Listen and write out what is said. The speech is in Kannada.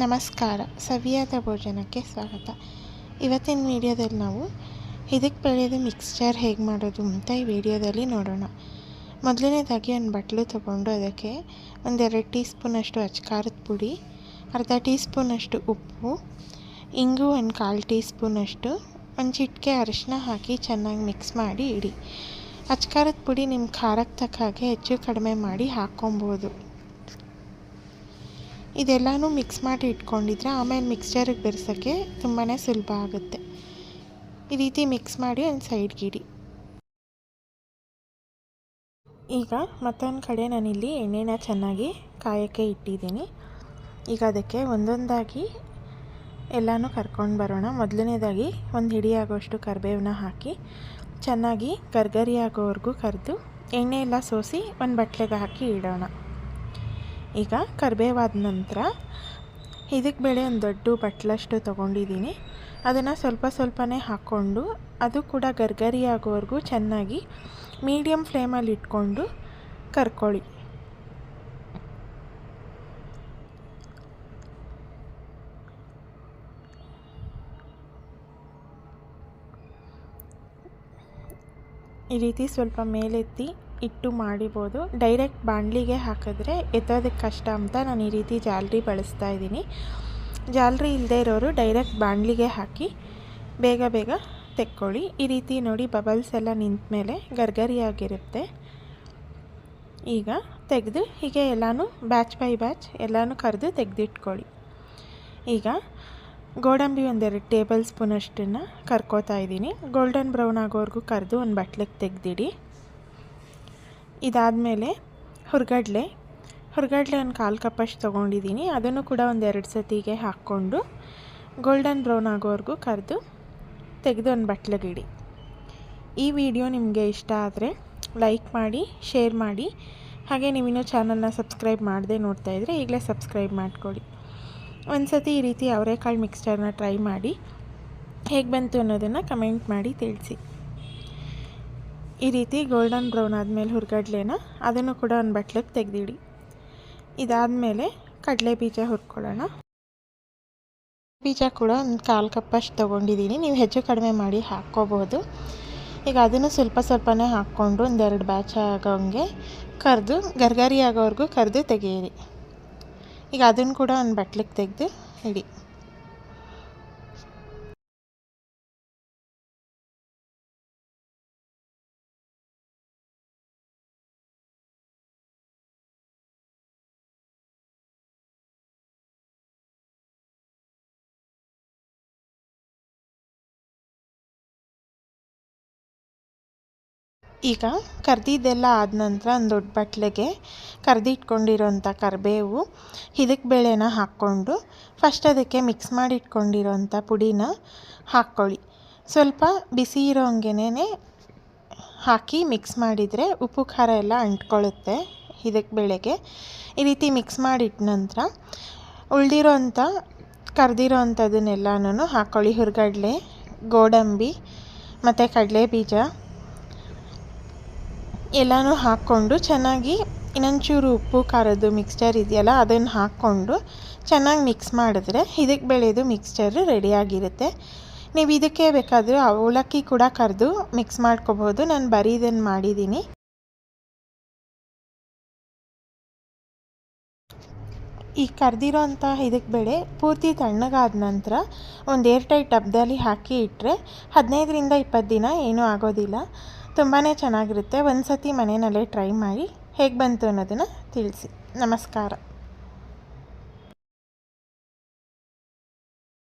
ನಮಸ್ಕಾರ. ಸವಿಯಾದ ಭೋಜನಕ್ಕೆ ಸ್ವಾಗತ. ಇವತ್ತಿನ ವಿಡಿಯೋದಲ್ಲಿ ನಾವು ಇದಕ್ಕೆ ಬೆಳೆಯೋದು ಮಿಕ್ಸ್ಚರ್ ಹೇಗೆ ಮಾಡೋದು ಅಂತ ಈ ವಿಡಿಯೋದಲ್ಲಿ ನೋಡೋಣ. ಮೊದಲನೇದಾಗಿ ಒಂದು ಬಟ್ಲು ತೊಗೊಂಡು ಅದಕ್ಕೆ ಒಂದೆರಡು ಟೀ ಸ್ಪೂನಷ್ಟು ಅಚ್ಕಾರದ ಪುಡಿ, ಅರ್ಧ ಟೀ ಸ್ಪೂನಷ್ಟು ಉಪ್ಪು, ಇಂಗು ಒಂದು ಕಾಲು ಟೀ ಸ್ಪೂನಷ್ಟು ಒಂದು ಚಿಟಿಕೆ ಅರಿಶಿನ ಹಾಕಿ ಚೆನ್ನಾಗಿ ಮಿಕ್ಸ್ ಮಾಡಿ ಇಡಿ. ಅಚ್ಕಾರದ ಪುಡಿ ನಿಮ್ಮ ಖಾರಕ್ಕೆ ತಕ್ಕ ಹಾಗೆ ಹೆಚ್ಚು ಕಡಿಮೆ ಮಾಡಿ ಹಾಕ್ಕೊಬೋದು. ಇದೆಲ್ಲನೂ ಮಿಕ್ಸ್ ಮಾಡಿ ಇಟ್ಕೊಂಡಿದ್ರೆ ಆಮೇಲೆ ಮಿಕ್ಸ್ಚರಿಗೆ ಬೆರೆಸೋಕ್ಕೆ ತುಂಬಾ ಸುಲಭ ಆಗುತ್ತೆ. ಈ ರೀತಿ ಮಿಕ್ಸ್ ಮಾಡಿ ಒಂದು ಸೈಡ್ಗೆ ಇಡಿ ಈಗ ಮತ್ತೊಂದು ಕಡೆ ನಾನಿಲ್ಲಿ ಎಣ್ಣೆನ ಚೆನ್ನಾಗಿ ಕಾಯೋಕ್ಕೆ ಇಟ್ಟಿದ್ದೀನಿ. ಈಗ ಅದಕ್ಕೆ ಒಂದೊಂದಾಗಿ ಎಲ್ಲನೂ ಕರ್ಕೊಂಡು ಬರೋಣ. ಮೊದಲನೇದಾಗಿ ಒಂದು ಹಿಡಿಯಾಗೋಷ್ಟು ಕರಿಬೇವನ್ನ ಹಾಕಿ ಚೆನ್ನಾಗಿ ಗರ್ಗರಿ ಆಗೋವರೆಗೂ ಕರೆದು ಎಣ್ಣೆ ಎಲ್ಲ ಸೋಸಿ ಒಂದು ಬಟ್ಲೆಗೆ ಹಾಕಿ ಇಡೋಣ. ಈಗ ಕರಿಬೇವಾದ ನಂತರ ಇದಕ್ಕೆ ಬೇಳೆ ಒಂದು ದೊಡ್ಡ ಬಟ್ಲಷ್ಟು ತೊಗೊಂಡಿದ್ದೀನಿ. ಅದನ್ನು ಸ್ವಲ್ಪ ಸ್ವಲ್ಪನೇ ಹಾಕ್ಕೊಂಡು ಅದು ಕೂಡ ಗರ್ಗರಿ ಆಗೋವರೆಗೂ ಚೆನ್ನಾಗಿ ಮೀಡಿಯಮ್ ಫ್ಲೇಮಲ್ಲಿ ಇಟ್ಕೊಂಡು ಕರ್ಕೊಳ್ಳಿ. ಈ ರೀತಿ ಸ್ವಲ್ಪ ಮೇಲೆತ್ತಿ ಇಟ್ಟು ಮಾಡಿಬೋದು. ಡೈರೆಕ್ಟ್ ಬಾಣಲಿಗೆ ಹಾಕಿದ್ರೆ ಎತ್ತೋದಕ್ಕೆ ಕಷ್ಟ ಅಂತ ನಾನು ಈ ರೀತಿ ಜಾಲರಿ ಬಳಸ್ತಾ ಇದ್ದೀನಿ. ಜಾಲರಿ ಇಲ್ಲದೆ ಇರೋರು ಡೈರೆಕ್ಟ್ ಬಾಣಲಿಗೆ ಹಾಕಿ ಬೇಗ ಬೇಗ ತೆಕ್ಕೊಳ್ಳಿ. ಈ ರೀತಿ ನೋಡಿ ಬಬಲ್ಸ್ ಎಲ್ಲ ನಿಂತ ಮೇಲೆ ಗರ್ಗರಿಯಾಗಿರುತ್ತೆ. ಈಗ ತೆಗೆದು ಹೀಗೆ ಎಲ್ಲನೂ ಬ್ಯಾಚ್ ಬೈ ಬ್ಯಾಚ್ ಎಲ್ಲನೂ ಕರೆದು ತೆಗೆದಿಟ್ಕೊಳ್ಳಿ. ಈಗ ಗೋಡಂಬಿ ಒಂದೆರಡು ಟೇಬಲ್ ಸ್ಪೂನಷ್ಟನ್ನು ಕರ್ಕೋತಾ ಇದ್ದೀನಿ. ಗೋಲ್ಡನ್ ಬ್ರೌನ್ ಆಗೋವರೆಗೂ ಕರೆದು ಒಂದು ಬಟ್ಲಿಗೆ ತೆಗೆದಿಡಿ. ಇದಾದಮೇಲೆ ಹುರ್ಗಡ್ಲೆ. ಹುರ್ಗಡ್ಲೆ ಒಂದು ಕಾಲು ಕಪ್ಪಷ್ಟು ತೊಗೊಂಡಿದ್ದೀನಿ ಅದನ್ನು ಕೂಡ ಒಂದು ಎರಡು ಸತಿಗೆ ಹಾಕ್ಕೊಂಡು ಗೋಲ್ಡನ್ ಬ್ರೌನ್ ಆಗೋವರೆಗೂ ಕರೆದು ತೆಗೆದು ಒಂದು ಬಟ್ಲಗಿಡಿ. ಈ ವಿಡಿಯೋ ನಿಮಗೆ ಇಷ್ಟ ಆದರೆ ಲೈಕ್ ಮಾಡಿ ಶೇರ್ ಮಾಡಿ. ಹಾಗೆ ನೀವಿನ್ನೂ ಚಾನಲ್ನ ಸಬ್ಸ್ಕ್ರೈಬ್ ಮಾಡದೆ ನೋಡ್ತಾ ಇದ್ದರೆ ಈಗಲೇ ಸಬ್ಸ್ಕ್ರೈಬ್ ಮಾಡ್ಕೊಳ್ಳಿ. ಒಂದು ಸತಿ ಈ ರೀತಿ ಅವರೆಕಾಳು ಮಿಕ್ಸ್ಚರ್ನ ಟ್ರೈ ಮಾಡಿ ಹೇಗೆ ಬಂತು ಅನ್ನೋದನ್ನು ಕಮೆಂಟ್ ಮಾಡಿ ತಿಳಿಸಿ. ಈ ರೀತಿ ಗೋಲ್ಡನ್ ಬ್ರೌನ್ ಆದಮೇಲೆ ಹುರ್ಗಡ್ಲೆನ ಅದನ್ನು ಕೂಡ ಒಂದು ಬಟ್ಲಿಗೆ ತೆಗೆದಿಡಿ. ಇದಾದಮೇಲೆ ಕಡಲೆ ಬೀಜ ಹುರ್ಕೊಳ್ಳೋಣ. ಬೀಜ ಕೂಡ ಒಂದು ಕಾಲು ಕಪ್ಪಷ್ಟು ತೊಗೊಂಡಿದ್ದೀನಿ ನೀವು ಹೆಚ್ಚು ಕಡಿಮೆ ಮಾಡಿ ಹಾಕ್ಕೋಬೋದು ಈಗ ಅದನ್ನು ಸ್ವಲ್ಪ ಸ್ವಲ್ಪನೇ ಹಾಕ್ಕೊಂಡು ಒಂದೆರಡು ಬ್ಯಾಚ್ ಆಗೋಂಗೆ ಕರೆದು ಗರ್ಗರಿ ಆಗೋವರೆಗೂ ಕರೆದು ತೆಗೆಯಿರಿ. ಈಗ ಅದನ್ನು ಕೂಡ ಒಂದು ಬಟ್ಲಿಗೆ ತೆಗೆದು ಇಡಿ. ಈಗ ಕರ್ದಿದ್ದೆಲ್ಲ ಆದ ನಂತರ ಒಂದು ದೊಡ್ಡ ಬಟ್ಲಿಗೆ ಕರ್ದಿಟ್ಕೊಂಡಿರೋಂಥ ಕರಿಬೇವು ಇದಕ್ಕೆ ಬೇಳೆನ ಹಾಕ್ಕೊಂಡು ಫಸ್ಟ್ ಅದಕ್ಕೆ ಮಿಕ್ಸ್ ಮಾಡಿ ಇಟ್ಕೊಂಡಿರೋಂಥ ಪುಡಿನ ಹಾಕ್ಕೊಳ್ಳಿ. ಸ್ವಲ್ಪ ಬಿಸಿ ಇರೋ ಹಂಗೆನೇ ಹಾಕಿ ಮಿಕ್ಸ್ ಮಾಡಿದರೆ ಉಪ್ಪು, ಖಾರ ಎಲ್ಲ ಅಂಟ್ಕೊಳ್ಳುತ್ತೆ ಇದಕ್ಕೆ ಬೇಳೆಗೆ. ಈ ರೀತಿ ಮಿಕ್ಸ್ ಮಾಡಿಟ್ಟ ನಂತರ ಉಳಿದಿರೋ ಅಂಥ ಕರೆದಿರೋ ಅಂಥದ್ದನ್ನೆಲ್ಲನೂ ಹಾಕ್ಕೊಳ್ಳಿ. ಹುರ್ಗಡ್ಲೆ, ಗೋಡಂಬಿ ಮತ್ತು ಕಡಲೆ ಬೀಜ ಎಲ್ಲನೂ ಹಾಕ್ಕೊಂಡು ಚೆನ್ನಾಗಿ ಇನ್ನೊಂಚೂರು ಉಪ್ಪು, ಖಾರದ್ದು ಮಿಕ್ಸ್ಚರ್ ಇದೆಯಲ್ಲ, ಅದನ್ನು ಹಾಕ್ಕೊಂಡು ಚೆನ್ನಾಗಿ ಮಿಕ್ಸ್ ಮಾಡಿದ್ರೆ ಇದಕ್ಕೆ ಬೆಳೆಯೋದು ಮಿಕ್ಸ್ಚರ್ ರೆಡಿಯಾಗಿರುತ್ತೆ ನೀವು ಇದಕ್ಕೆ ಬೇಕಾದರೂ ಅವಲಕ್ಕಿ ಕೂಡ ಕರೆದು ಮಿಕ್ಸ್ ಮಾಡ್ಕೋಬೋದು. ನಾನು ಬರೀ ಇದನ್ನು ಮಾಡಿದ್ದೀನಿ. ಈ ಕರೆದಿರೋ ಅಂಥ ಇದಕ್ಕೆ ಬೆಳೆ ಪೂರ್ತಿ ತಣ್ಣಗಾದ ನಂತರ ಒಂದು ಏರ್ ಟೈಟ್ ಡಬ್ಬದಲ್ಲಿ ಹಾಕಿ ಇಟ್ಟರೆ ಹದಿನೈದರಿಂದ ಇಪ್ಪತ್ತು ದಿನ ಏನೂ ಆಗೋದಿಲ್ಲ. ತುಂಬಾ ಚೆನ್ನಾಗಿರುತ್ತೆ. ಒಂದು ಸತಿ ಮನೆಯಲ್ಲೇ ಟ್ರೈ ಮಾಡಿ ಹೇಗೆ ಬಂತು ಅನ್ನೋದನ್ನು ತಿಳಿಸಿ. ನಮಸ್ಕಾರ.